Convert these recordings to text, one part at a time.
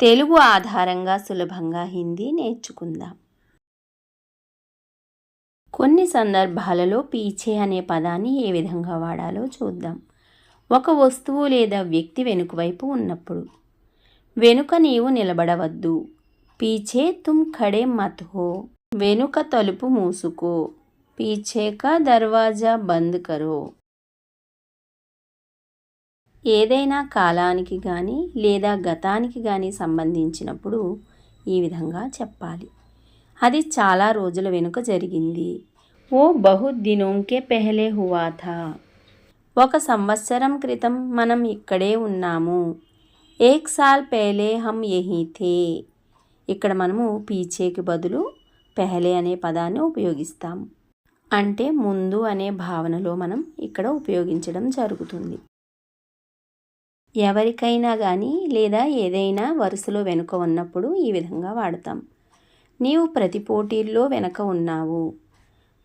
తెలుగు ఆధారంగా సులభంగా హిందీ నేర్చుకుందాం. కొన్ని సందర్భాలలో పీచే అనే పదాన్ని ఏ విధంగా వాడాలో చూద్దాం. ఒక వస్తువు లేదా వ్యక్తి వెనుకవైపు ఉన్నప్పుడు. వెనుక నీవు నిలబడవద్దు. పీచే తుమ్ ఖడే మత్ హో. వెనుక తలుపు మూసుకో. పీచేక దర్వాజా బంద్ కరో. ఏదైనా కాలానికి కానీ లేదా గతానికి కానీ సంబంధించినప్పుడు ఈ విధంగా చెప్పాలి. అది చాలా రోజుల వెనుక జరిగింది. ఓ బహు దినోంకే పెహలే హువా ఒక సంవత్సరం క్రితం మనం ఇక్కడే ఉన్నాము. ఏక్ సాల్ పెహలే హమ్ యహీ ఇక్కడ మనము పీచేకి బదులు పెహలే అనే పదాన్ని ఉపయోగిస్తాము అంటే ముందు అనే భావనలో మనం ఇక్కడ ఉపయోగించడం జరుగుతుంది. ఎవరికైనా కానీ లేదా ఏదైనా వరుసలో వెనుక ఉన్నప్పుడు ఈ విధంగా వాడతాం. నీవు ప్రతి పోటీల్లో వెనక ఉన్నావు.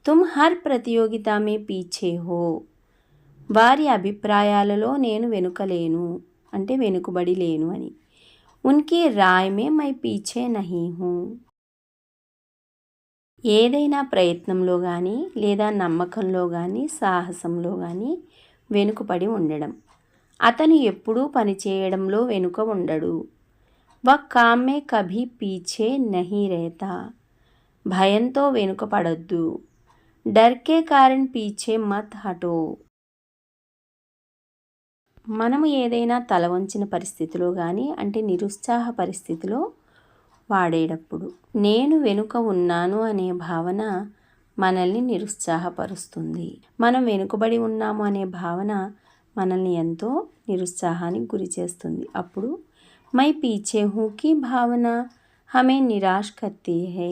తుమ్ హర్ ప్రతియోగితా మే పీచే హో. వారి అభిప్రాయాలలో నేను వెనుకలేను అంటే వెనుకబడి లేను అని. ఉన్కి రాయ్ మే మై పీచే నహీ హూ. ఏదైనా ప్రయత్నంలో కానీ లేదా నమ్మకంలో కానీ సాహసంలో కానీ వెనుకబడి ఉండడం. అతను ఎప్పుడూ పనిచేయడంలో వెనుక ఉండడు. వ కామ్మే కభీ పీచే నహీ రేతా. భయంతో వెనుక పడొద్దు డర్కే కారణ్ పీచే మత్ హటో. మనము ఏదైనా తల వంచిన పరిస్థితిలో కానీ అంటే నిరుత్సాహ పరిస్థితిలో వాడేటప్పుడు. నేను వెనుక ఉన్నాను అనే భావన మనల్ని నిరుత్సాహపరుస్తుంది. మనం వెనుకబడి ఉన్నాము అనే భావన మనల్ని ఎంతో నిరుత్సాహానికి గురి చేస్తుంది. అప్పుడు మై పీచే హూకి భావన హమే నిరాశ కర్తీ హే